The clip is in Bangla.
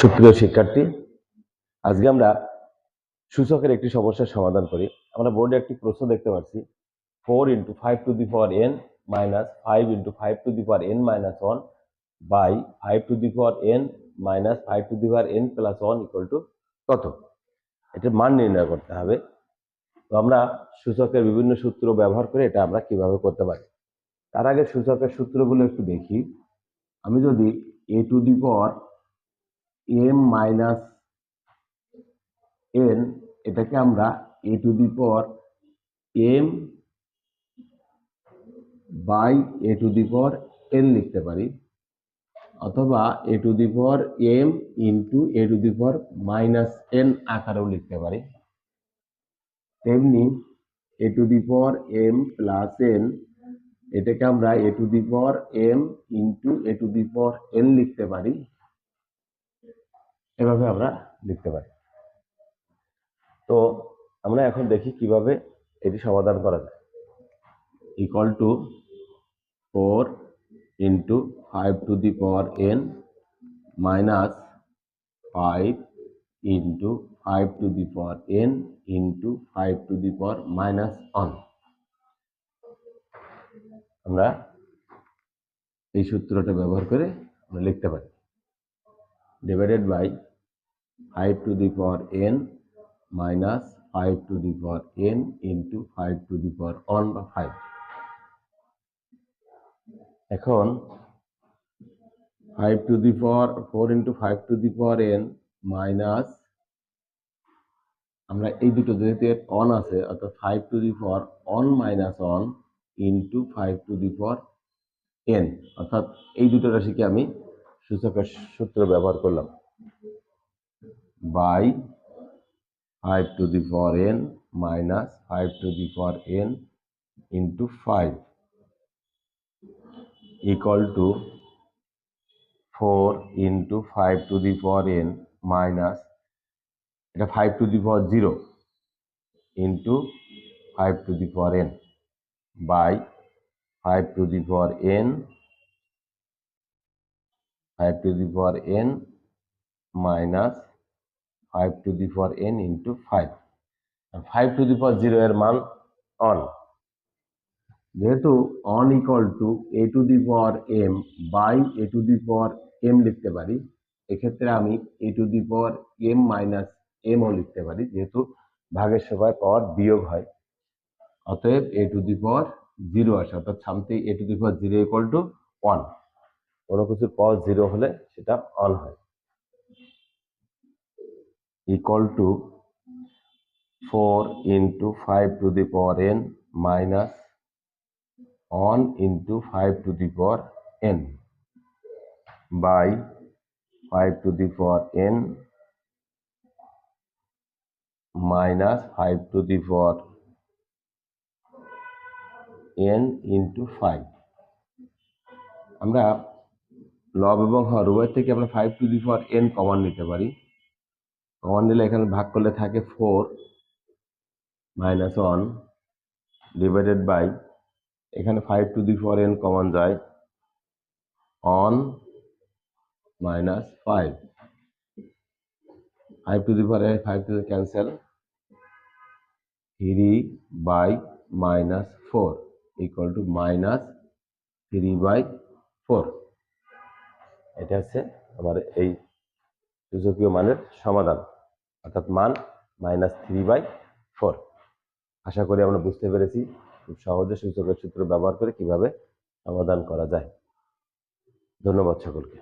সুপ্রিয় শিক্ষার্থী, আজকে আমরা সূচকের একটি সমস্যার সমাধান করি। আমরা বোর্ডে একটি প্রশ্ন দেখতে পাচ্ছি। Four into five to the power n minus five into five to the power n minus one by five to the power n minus five to the power n plus one equal to কত? এটার মান নির্ণয় করতে হবে। তো আমরা সূচকের বিভিন্ন সূত্র ব্যবহার করে এটা আমরা কীভাবে করতে পারি? তার আগে সূচকের সূত্রগুলো একটু দেখি। আমি যদি a to the power m minus n এটাকে আমরা a to the power m by a to the power n লিখতে পারি, অথবা a to the power m into a to the power minus n আকারেও লিখতে পারি। তেমনি a to the power m plus n এটাকে আমরা a to the power m into a to the power n লিখতে পারি। এভাবে আমরা লিখতে পারি। তো আমরা এখন দেখি কীভাবে এটি সমাধান করা যায়। Equal to four into five to the power n minus five into five to the power n into five to the power minus one আমরা এই সূত্রটা ব্যবহার করে আমরা লিখতে পারি। Divided by five to the power n minus five to the power n into five to the power one বা ফাইভ এখন five to the power four into five to the power n minus আমরা এই দুটো যেহেতু অন আছে, অর্থাৎ five to the power one minus one into five to the power n অর্থাৎ এই দুটো রাশিকে আমি সূচকের সূত্র ব্যবহার করলাম। By five to the power n minus five to the power n into five equal to 4 into 5 to the power n minus এটা 5 to the power 0 into 5 to the power n by 5 to the power n 5 to the power n minus 5 to the power n into 5 R 5 to the power 0 এর মান 1 যেহেতু one equal to a to the power m by a to the power m লিখতে পারি, এক্ষেত্রে আমি a to the power m minus এমও লিখতে পারি, যেহেতু ভাগের সময় পাওয়ার বিয়োগ হয়। অতএব a to the power zero আসে, অর্থাৎ something a to the power zero equal to one কোনো কিছুর পাওয়ার জিরো হলে সেটা অন হয়। Equal to four into five to the power n minus on into 5 to the power n by 5 to the power n minus 5 to the power n into 5 আমরা লব এবং হর উভয় থেকে আমরা 5 to the power n common নিতে পারি। কমন নিলে এখানে ভাগ করলে থাকে four minus one divided by এখানে five to the four n common যায় one minus five five to the four n five to the cancel three by minus four equal to minus three by four এটা হচ্ছে আমার এই সূচকীয় মানের সমাধান, অর্থাৎ মান মাইনাস থ্রি বাই ফোর আশা করি আমরা বুঝতে পেরেছি খুব সহজে সূচকের সূত্র ব্যবহার করে কীভাবে সমাধান করা যায়। ধন্যবাদ সকলকে।